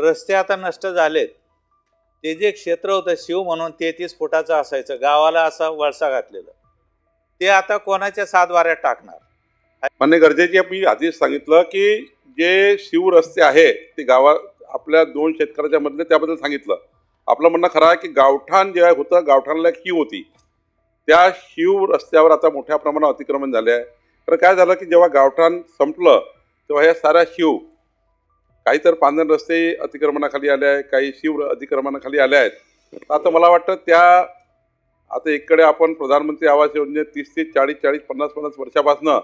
रस्ते आता नष्ट झालेत. ते जे क्षेत्र होतं शिव म्हणून तेहतीस फुटाचं असायचं. गावाला असा वळसा घातलेलं. ते आता कोणाच्या सात वाऱ्यात टाकणार? मान्य गरजेचे मी आधीच सांगितलं की जे शिव रस्ते आहे ते गावात आपल्या दोन शेतकऱ्याच्या मधले त्याबद्दल सांगितलं. आपलं म्हणणं खरं आहे की गावठाण जे होतं गावठाणला शिव होती. त्या शिव रस्त्यावर आता मोठ्या प्रमाणात अतिक्रमण झाले आहे. तर काय झालं की जेव्हा गावठाण संपलं तेव्हा ह्या साऱ्या शिव काही तर पांधर रस्ते अतिक्रमणाखाली आले आहे काही शिव अतिक्रमणाखाली आले आहेत. तर आता मला वाटतं त्या आता इकडे आपण प्रधानमंत्री आवास योजनेत तीस ते चाळीस चाळीस पन्नास पन्नास वर्षापासनं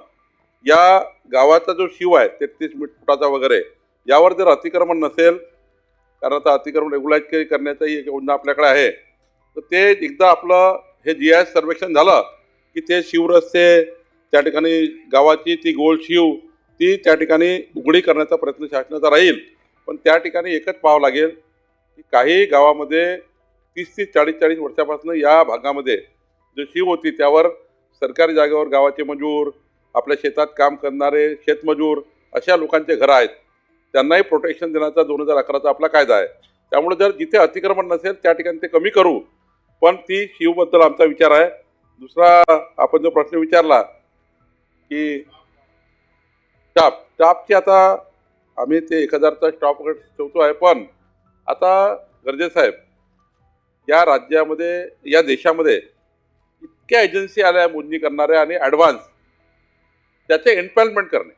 या गावाचा जो शिव आहे तेहतीस फुटाचा वगैरे यावर जर अतिक्रमण नसेल कारण आता अतिक्रमण रेग्युलाइज करण्याचाही एक योजना आपल्याकडे आहे तर ते एकदा आपलं हे जी आय सर्वेक्षण झालं की ते शिवरस्ते त्या ठिकाणी गावाची ती गोल शिव ती त्या ठिकाणी उघडी करण्याचा प्रयत्न शासनाचा राहील. पण त्या ठिकाणी एकच पाहावं लागेल की काही गावामध्ये तीस ते चाळीस चाळीस वर्षापासून या भागामध्ये जो शिव होती त्यावर सरकारी जागेवर गावाचे मजूर आपल्या शेतात काम करणारे शेतमजूर अशा लोकांचे घरं आहेत. त्यांनाही प्रोटेक्शन देण्याचा दोन हजार अकराचा आपला कायदा आहे. त्यामुळे जर जिथे अतिक्रमण नसेल त्या ठिकाणी ते कमी करू. पण ती शिवबद्दल आमचा विचार आहे. दुसरा आपण जो प्रश्न विचारला की स्टाफ स्टाफची आता आम्ही ते एक हजारचा स्टाफ ठेवतो आहे पण आता गरजे साहेब या राज्यामध्ये या देशामध्ये इतक्या एजन्सी आल्या मोजणी करणाऱ्या आणि ॲडव्हान्स त्याचे एम्प्लॉयमेंट करणे.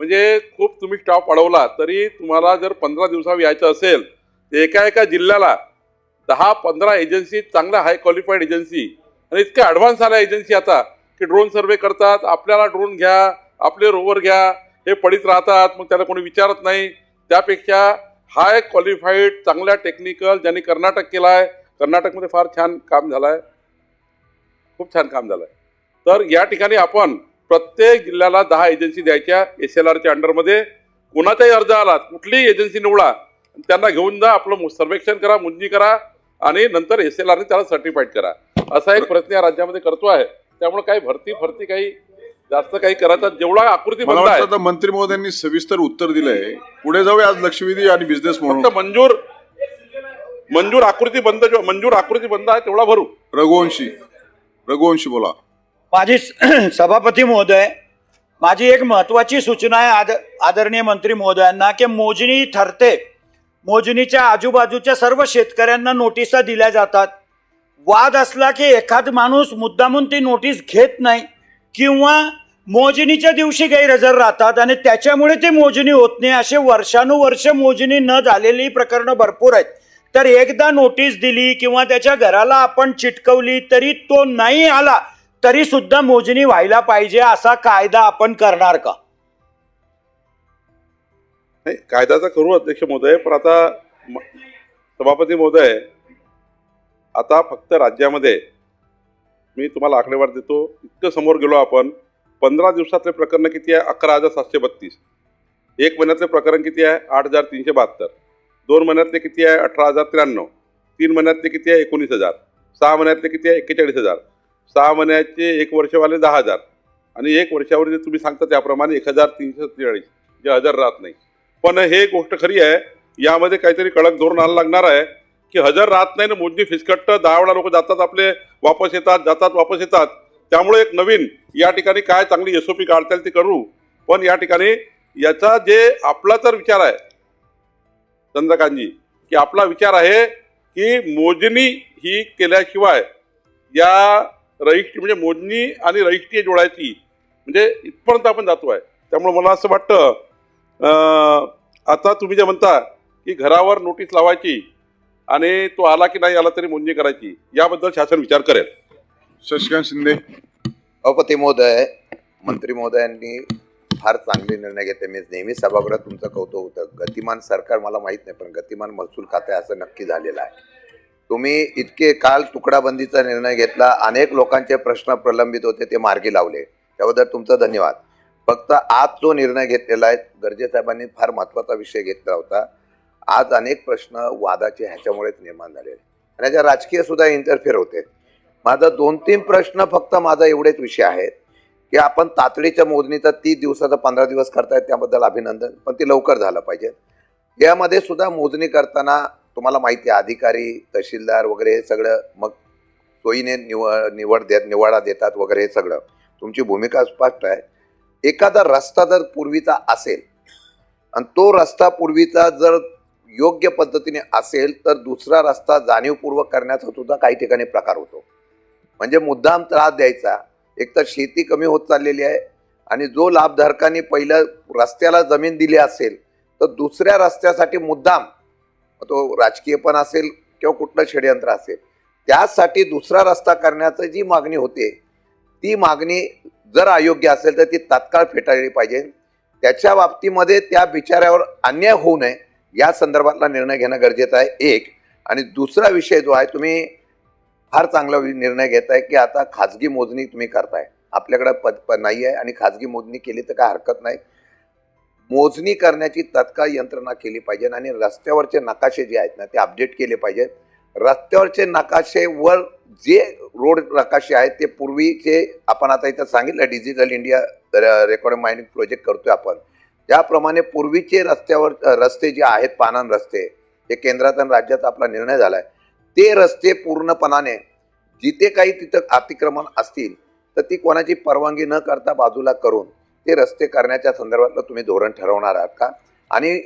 म्हणजे खूप तुम्ही स्टाफ वाढवला तरी तुम्हाला जर पंधरा दिवसावर यायचं असेल तर एका एका जिल्ह्याला दहा पंधरा एजन्सी चांगल्या हाय क्वालिफाईड एजन्सी आणि इतक्या ॲडव्हान्स आल्या एजन्सी आता की ड्रोन सर्वे करतात आपल्याला ड्रोन घ्या आपले रोवर घ्या हे पडीत राहतात मग त्याला कोणी विचारत नाही. त्यापेक्षा हाय क्वालिफाईड चांगल्या टेक्निकल ज्यांनी कर्नाटक केला आहे कर्नाटकमध्ये फार छान काम झालं आहे खूप छान काम झालं आहे तर या ठिकाणी आपण प्रत्येक जिल्ह्याला दहा एजन्सी द्यायच्या एस एल आरच्या अंडरमध्ये कोणाचाही अर्ज आला कुठलीही एजन्सी निवडा त्यांना घेऊन जा आपलं सर्वेक्षण करा मोजणी करा आणि नंतर एस एल आरने त्याला सर्टिफाईड करा. असा एक प्रयत्न या राज्यामध्ये करतो आहे त्यामुळे काही भरती फरती काही जास्त काही करायचा जेवढा आकृती मला बंद आहे वाटतं आता मंत्री महोदयांनी सविस्तर उत्तर दिलंय. पुढे जाऊया आज लक्षवेधी आणि बिझनेस म्हणून. फक्त मंजूर मंजूर आकृती बंद जो मंजूर आकृती बंद आहे तेवढा भरू. रघुवंशी रघुवंशी बोला. माझी सभापती महोदय माझी एक महत्वाची सूचना आहे आद आदरणीय मंत्री महोदयांना की मोजणी ठरते. मोजणीच्या आजूबाजूच्या सर्व शेतकऱ्यांना नोटिसा दिल्या जातात. वाद असला की एखाद माणूस मुद्दामून ती नोटीस घेत नाही किंवा मोजणीच्या दिवशी गैरहजर राहतात आणि त्याच्यामुळे ती मोजणी होत नाही. असे वर्षानुवर्ष मोजणी न झालेली प्रकरणं भरपूर आहेत. तर एकदा नोटीस दिली किंवा त्याच्या घराला आपण चिटकवली तरी तो नाही आला तरी सुद्धा मोजणी व्हायला पाहिजे असा कायदा आपण करणार का? नाही कायदा तर करू अध्यक्ष महोदय पण आता सभापती महोदय आता फक्त राज्यामध्ये मी तुम्हाला आकडेवार देतो इतकं समोर गेलो आपण पंधरा दिवसातले प्रकरण किती आहे? अकरा हजार सातशे बत्तीस. एक महिन्यातले प्रकरण किती आहे? आठ हजार तीनशे बहात्तर. दोन महिन्यातले किती आहे? अठरा हजार त्र्याण्णव. तीन महिन्यातले किती आहे? एकोणीस हजार. सहा महिन्यातले किती आहे? एक्केचाळीस हजार. सहा महिन्याचे एक वर्षवाले दहा हजार. आणि एक वर्षावर जे तुम्ही सांगता त्याप्रमाणे एक हजार तीनशे सत्तेचाळीस जे हजर राहत नाही. पण हे गोष्ट खरी आहे यामध्ये काहीतरी कडक धोरण आलं लागणार आहे की हजर राहत नाही ना मोजणी फिसकट्ट दहा वेळा लोक जातात आपले वापस येतात जातात वापस येतात. त्यामुळे एक नवीन या ठिकाणी काय चांगली एस ओ पी काढता येईल ते करू. पण या ठिकाणी याचा जे आपला तर विचार आहे चंद्रकांतजी की आपला विचार आहे की मोजणी ही केल्याशिवाय या रजिस्ट्री म्हणजे मोजणी आणि रजिस्ट्री जोडायची म्हणजे इथपर्यंत आपण जातो आहे त्यामुळे मला असं वाटतं आता तुम्ही जे म्हणता की घरावर नोटीस लावायची आणि तो आला की नाही आला तरी मोजणी करायची याबद्दल शासन विचार करेल. शशिकांत शिंदे. अपती महोदय मंत्री महोदयांनी फार चांगले निर्णय घेतले. मी नेहमी सभागृहात तुमचं कौतुक होतं. गतिमान सरकार मला माहीत नाही पण गतिमान महसूल खाते असं नक्की झालेलं आहे. तुम्ही इतके काल तुकडाबंदीचा निर्णय घेतला. अनेक लोकांचे प्रश्न प्रलंबित होते ते मार्गी लावले. त्याबद्दल तुमचं धन्यवाद. फक्त आज जो निर्णय घेतलेला आहे गर्जे साहेबांनी फार महत्त्वाचा विषय घेतला होता. आज अनेक प्रश्न वादाचे ह्याच्यामुळेच निर्माण झालेले. आणि याच्या राजकीय सुद्धा इंटरफेअर होते. माझा दोन तीन प्रश्न फक्त माझा एवढेच विषय आहेत की आपण तातडीच्या मोजणीचा तीस दिवसाचा पंधरा दिवस करतायत त्याबद्दल अभिनंदन पण ते लवकर झालं पाहिजे. यामध्ये सुद्धा मोजणी करताना तुम्हाला माहिती आहे अधिकारी तहसीलदार वगैरे हे सगळं मग सोयीने निव निवड देत निवाडा देतात वगैरे हे सगळं. तुमची भूमिका स्पष्ट आहे. एखादा रस्ता जर पूर्वीचा असेल आणि तो रस्ता पूर्वीचा जर योग्य पद्धतीने असेल तर दुसरा रस्ता जाणीवपूर्वक करण्याचा सुद्धा काही ठिकाणी प्रकार होतो. म्हणजे मुद्दाम त्रास द्यायचा. एक तर शेती कमी होत चाललेली आहे आणि जो लाभधारकांनी पहिलं रस्त्याला जमीन दिली असेल तर दुसऱ्या रस्त्यासाठी मुद्दाम तो राजकीय पण असेल किंवा कुठलं षडयंत्र असेल त्यासाठी दुसरा रस्ता करण्याचं जी मागणी होते ती मागणी जर अयोग्य असेल तर ती तात्काळ फेटाळली पाहिजे. त्याच्या बाबतीमध्ये त्या बिचाऱ्यावर अन्याय होऊ नये या संदर्भातला निर्णय घेणं गरजेचं आहे. एक. आणि दुसरा विषय जो आहे तुम्ही फार चांगला निर्णय निर्णय घेताय की आता खाजगी मोजणी तुम्ही करताय. आपल्याकडे पद प नाही आहे आणि खाजगी मोजणी केली तर काय हरकत नाही. मोजणी करण्याची तत्काळ यंत्रणा केली पाहिजे आणि रस्त्यावरचे नकाशे जे आहेत ना ते अपडेट केले पाहिजेत. रस्त्यावरचे नकाशे वर जे रोड नकाशे आहेत ते पूर्वीचे आपण आता इथं सांगितलं digital India record mining project करतोय आपण. त्याप्रमाणे पूर्वीचे रस्त्यावर रस्ते जे आहेत पानन रस्ते हे केंद्रात आणि राज्यात आपला निर्णय झाला आहे ते रस्ते पूर्णपणाने जिथे काही तिथं अतिक्रमण असतील तर ती कोणाची परवानगी न करता बाजूला करून ते रस्ते करण्याच्या संदर्भातलं तुम्ही धोरण ठरवणार आहात का? आणि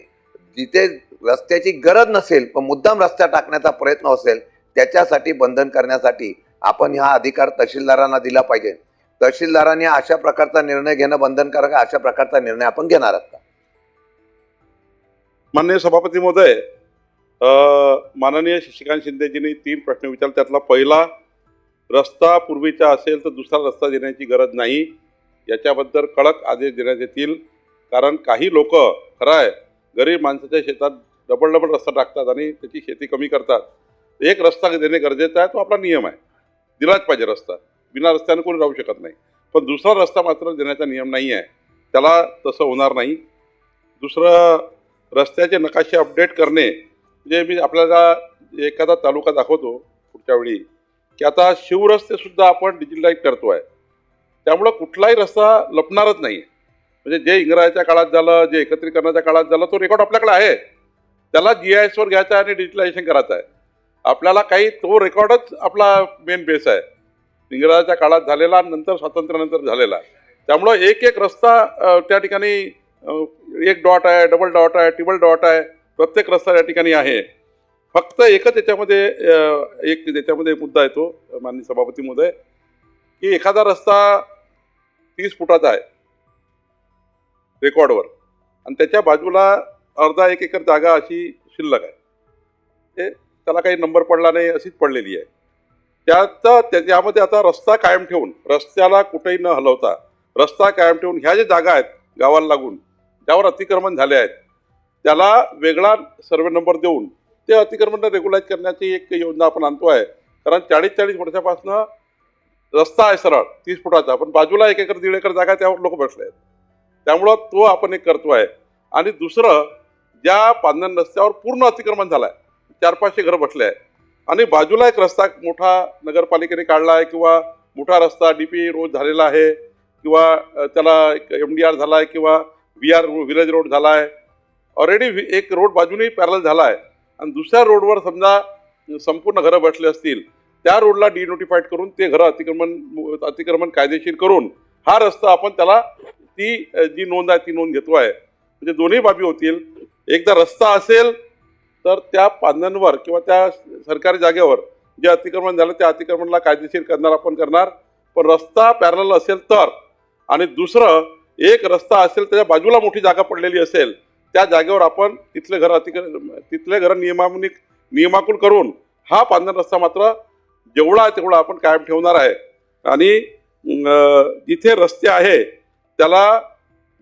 जिथे रस्त्याची गरज नसेल पण मुद्दाम रस्ता टाकण्याचा प्रयत्न असेल त्याच्यासाठी बंधन करण्यासाठी आपण हा अधिकार तहसीलदारांना दिला पाहिजे. तहसीलदारांनी अशा प्रकारचा निर्णय घेणं बंधनकारक अशा प्रकारचा निर्णय आपण घेणार आहात का? माननीय सभापती महोदय माननीय शशिकांत शिंदेजींनी तीन प्रश्न विचारले. त्यातला पहिला रस्ता पूर्वीचा असेल तर दुसरा रस्ता देण्याची गरज नाही. याच्याबद्दल कडक आदेश देण्यात येतील. कारण काही लोक खरं आहे गरीब माणसाच्या शेतात डबल डबल रस्ता टाकतात आणि त्याची शेती कमी करतात. एक रस्ता देणे गरजेचं आहे तो आपला नियम आहे. दिलाच पाहिजे रस्ता. बिना रस्त्याने कोणी राहू शकत नाही. पण दुसरा रस्ता मात्र देण्याचा नियम नाही आहे. त्याला तसं होणार नाही. दुसरं रस्त्याचे नकाशे अपडेट करणे म्हणजे मी आपल्याला एखादा तालुका दाखवतो पुढच्या वेळी की आता शिवरस्ते सुद्धा आपण डिजिटलाईज करतो आहे त्यामुळं कुठलाही रस्ता लपणारच नाही म्हणजे जे इंग्रजाच्या काळात झालं जे एकत्रीकरणाच्या काळात झालं तो रेकॉर्ड आपल्याकडे आहे. त्याला जी आय एसवर घ्यायचा आहे आणि डिजिटलायझेशन करायचं आहे. आपल्याला काही तो रेकॉर्डच आपला मेन बेस आहे. इंग्रजाच्या काळात झालेला नंतर स्वातंत्र्यानंतर झालेला त्यामुळं एक एक रस्ता त्या ठिकाणी एक डॉट आहे डबल डॉट आहे ट्रिबल डॉट आहे. प्रत्येक रस्ता या ठिकाणी आहे. फक्त एकच याच्यामध्ये एक त्याच्यामध्ये मुद्दा येतो माननीय सभापती महोदय की एखादा रस्ता तीस फुटाचा आहे रेकॉर्डवर आणि त्याच्या बाजूला अर्धा एक एकर जागा अशी शिल्लक आहे. ते त्याला काही नंबर पडला नाही अशीच पडलेली आहे. त्याचा त्याच्यामध्ये आता रस्ता कायम ठेवून रस्त्याला कुठेही न हलवता रस्ता कायम ठेवून ह्या ज्या जागा आहेत गावाला लागून ज्यावर अतिक्रमण झाले आहेत त्याला वेगळा सर्वे नंबर देऊन ते अतिक्रमण रेग्युलाइज करण्याची एक योजना आपण आणतो आहे कारण चाळीस चाळीस वर्षापासून रस्ता आहे सरळ तीस फुटाचा पण बाजूला एक एकर दीड एकर जागा आहे, त्यावर लोक बसले आहेत. त्यामुळं तो आपण एक करतो आहे आणि दुसरं ज्या पांधन रस्त्यावर पूर्ण अतिक्रमण झालं आहे चार पाचशे घरं बसले आहे आणि बाजूला एक रस्ता मोठा नगरपालिकेने काढला आहे किंवा मोठा रस्ता डी पी रोड झालेला आहे किंवा त्याला एक एम डी आर झाला आहे किंवा व्ही आर विलेज रोड झाला आहे ऑलरेडी एक रोड बाजूने पॅरल झाला आहे आणि दुसऱ्या रोडवर समजा संपूर्ण घरं बसले असतील त्या रोडला डिनोटिफाईड करून ते घरं अतिक्रमण अतिक्रमण कायदेशीर करून हा रस्ता आपण त्याला ती जी नोंद आहे ती नोंद घेतो आहे. म्हणजे दोन्ही बाबी होतील. एकदा रस्ता असेल तर त्या पांधनवर किंवा त्या सरकारी जागेवर जे अतिक्रमण झालं त्या अतिक्रमणाला कायदेशीर करणार आपण करणार. पण रस्ता पॅरल असेल तर आणि दुसरं एक रस्ता असेल त्याच्या बाजूला मोठी जागा पडलेली असेल त्या जागेवर आपण तिथले घर अतिक्रम तिथले घर नियमानुक नियमाकुल करून हा पांधन रस्ता मात्र जेवढा आहे तेवढा आपण कायम ठेवणार आहे. आणि जिथे रस्ते आहे त्याला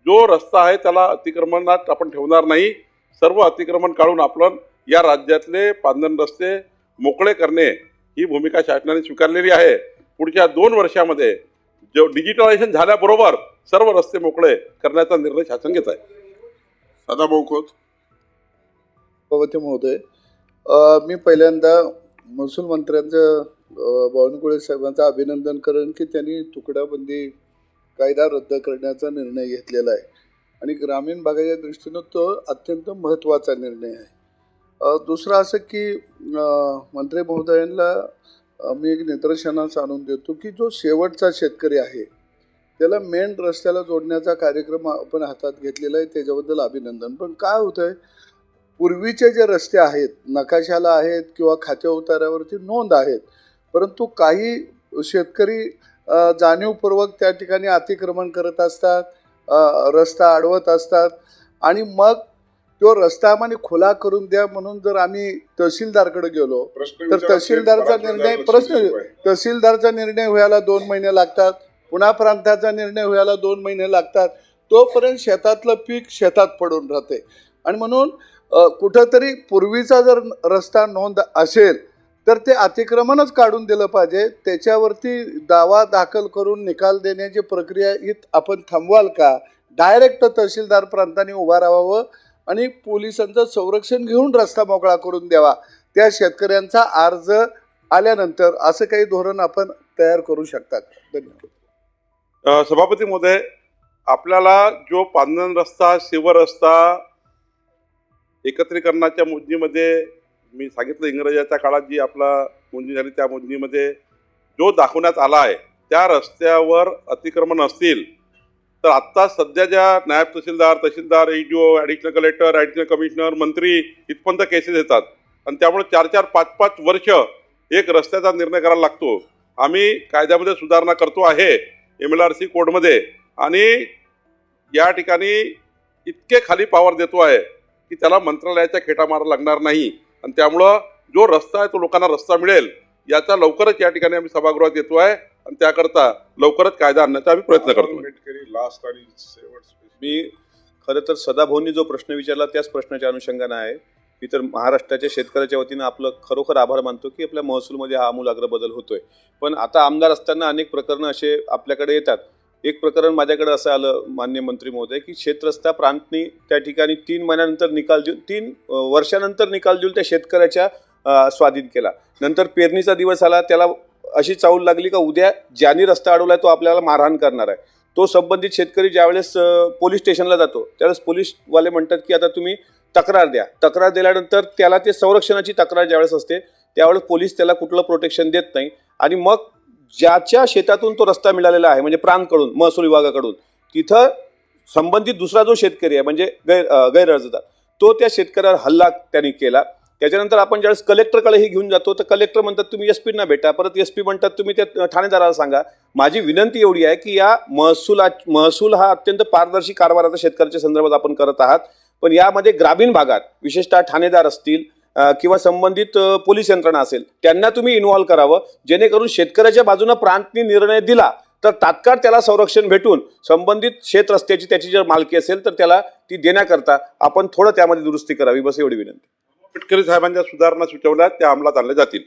जो रस्ता आहे त्याला अतिक्रमणात आपण ठेवणार नाही. सर्व अतिक्रमण काढून आपण या राज्यातले पांधन रस्ते मोकळे करणे ही भूमिका शासनाने स्वीकारलेली आहे. पुढच्या दोन वर्षामध्ये जो डिजिटलायझेशन झाल्याबरोबर सर्व रस्ते मोकळे करण्याचा निर्णय शासन घेत आहे. सदाभाऊ खोत. भगवती महोदय मी पहिल्यांदा महसूल मंत्र्यांचं बावनकुळे साहेबांचं अभिनंदन करेन की त्यांनी तुकडाबंदी कायदा रद्द करण्याचा निर्णय घेतलेला आहे. आणि ग्रामीण भागाच्या दृष्टीनं तो अत्यंत महत्त्वाचा निर्णय आहे. दुसरं असं की मंत्री महोदयांना मी एक निदर्शनास आणून देतो की जो शेवटचा शेतकरी आहे त्याला मेन रस्त्याला जोडण्याचा कार्यक्रम आपण हातात घेतलेला आहे त्याच्याबद्दल अभिनंदन पण काय होतं आहे पूर्वीचे जे रस्ते आहेत नकाशाला आहेत किंवा खात्या उतार्यावरती नोंद आहेत परंतु काही शेतकरी जाणीवपूर्वक त्या ठिकाणी अतिक्रमण करत असतात रस्ता अडवत असतात आणि मग तो रस्ता आम्हाला खुला करून द्या म्हणून जर आम्ही तहसीलदारकडे गेलो तर तहसीलदारचा निर्णय प्रश्न. तहसीलदारचा निर्णय व्हायला दोन महिने लागतात पुन्हा प्रांताचा निर्णय व्हायला दोन महिने लागतात तोपर्यंत शेतातलं पीक शेतात पडून राहते. आणि म्हणून कुठंतरी पूर्वीचा जर रस्ता नोंद असेल तर ते अतिक्रमणच काढून दिलं पाहिजे. त्याच्यावरती दावा दाखल करून निकाल देण्याची प्रक्रिया ही आपण थांबवाल का? डायरेक्ट तहसीलदार प्रांताने उभा राहावं आणि पोलिसांचं संरक्षण घेऊन रस्ता मोकळा करून द्यावा. त्या शेतकऱ्यांचा अर्ज आल्यानंतर असं काही धोरण आपण तयार करू शकतात. धन्यवाद. सभापती महोदय आपल्याला जो पांधन रस्ता शिव रस्ता एकत्रीकरणाच्या मोजणीमध्ये मी सांगितलं इंग्रजाच्या काळात जी आपला मोजणी झाली त्या मोजणीमध्ये जो दाखवण्यात आला आहे त्या रस्त्यावर अतिक्रमण असतील तर आत्ता सध्या ज्या नायब तहसीलदार तहसीलदार E D O additional collector additional commissioner मंत्री इथपर्यंत केसेस येतात. आणि त्यामुळे चार चार पाच पाच वर्ष एक रस्त्याचा निर्णय करायला लागतो. आम्ही कायद्यामध्ये सुधारणा करतो आहे. एम एल आर सी कोडमध्ये आणि या ठिकाणी इतके खाली पावर देतो आहे की त्याला मंत्रालयाच्या खेटा मारा लागणार नाही. आणि त्यामुळं जो रस्ता आहे तो लोकांना रस्ता मिळेल याचा लवकरच या ठिकाणी आम्ही सभागृहात येतो आहे. आणि त्याकरता लवकरच कायदा आणण्याचा आम्ही प्रयत्न करतो लास्ट आणि मी खरं तर सदाभाऊंनी जो प्रश्न विचारला त्याच प्रश्नाच्या अनुषंगानं आहे. मी तर महाराष्ट्राच्या शेतकऱ्याच्या वतीनं आपलं खरोखर आभार मानतो की आपल्या महसूलमध्ये हा आमूलाग्र बदल होतोय. पण आता आमदार असताना अनेक प्रकरणं असे आपल्याकडे येतात. एक प्रकरण माझ्याकडे असं आलं मान्य मंत्री महोदय की शेतरस्ता प्रांतनी त्या ठिकाणी तीन महिन्यानंतर निकाल देऊन तीन वर्षानंतर निकाल देऊन त्या शेतकऱ्याच्या स्वाधीन केला. नंतर पेरणीचा दिवस आला त्याला अशी चावल लागली का उद्या ज्याने रस्ता अडवलाय तो आपल्याला मारहाण करणार आहे. तो संबंधित शेतकरी ज्यावेळेस पोलीस स्टेशनला जातो त्यावेळेस पोलीसवाले म्हणतात की आता तुम्ही तक्रार द्या. तक्रार दिल्यानंतर त्याला ते संरक्षणाची तक्रार ज्यावेळेस असते त्यावेळेस पोलीस त्याला कुठलं प्रोटेक्शन देत नाही. आणि मग ज्याच्या शेतातून तो रस्ता मिळालेला आहे म्हणजे प्रांतकडून महसूल विभागाकडून तिथं संबंधित दुसरा जो शेतकरी आहे म्हणजे गैर गैरअर्जदार तो त्या शेतकऱ्यावर हल्ला त्यांनी केला. त्याच्यानंतर आपण ज्यावेळेस कलेक्टरकडे हे घेऊन जातो तर कलेक्टर म्हणतात तुम्ही एस पीना भेटा. परत एस पी म्हणतात तुम्ही त्या ठाणेदाराला सांगा. माझी विनंती एवढी आहे की या महसूला महसूल हा अत्यंत पारदर्शी कारभार आता शेतकऱ्याच्या संदर्भात आपण करत आहात. पण यामध्ये ग्रामीण भागात विशेषतः ठाणेदार असतील किंवा संबंधित पोलीस यंत्रणा असेल त्यांना तुम्ही इन्व्हॉल्व्ह करावं. जेणेकरून शेतकऱ्याच्या बाजूनं प्रांतनी निर्णय दिला तर तात्काळ त्याला संरक्षण भेटून संबंधित शेत रस्त्याची त्याची जर मालकी असेल तर त्याला ती देण्याकरता आपण थोडं त्यामध्ये दुरुस्ती करावी. बस एवढी विनंती. गडकरी साहेबांच्या सुधारणा सुचवल्या त्या अंमलात आणल्या जातील.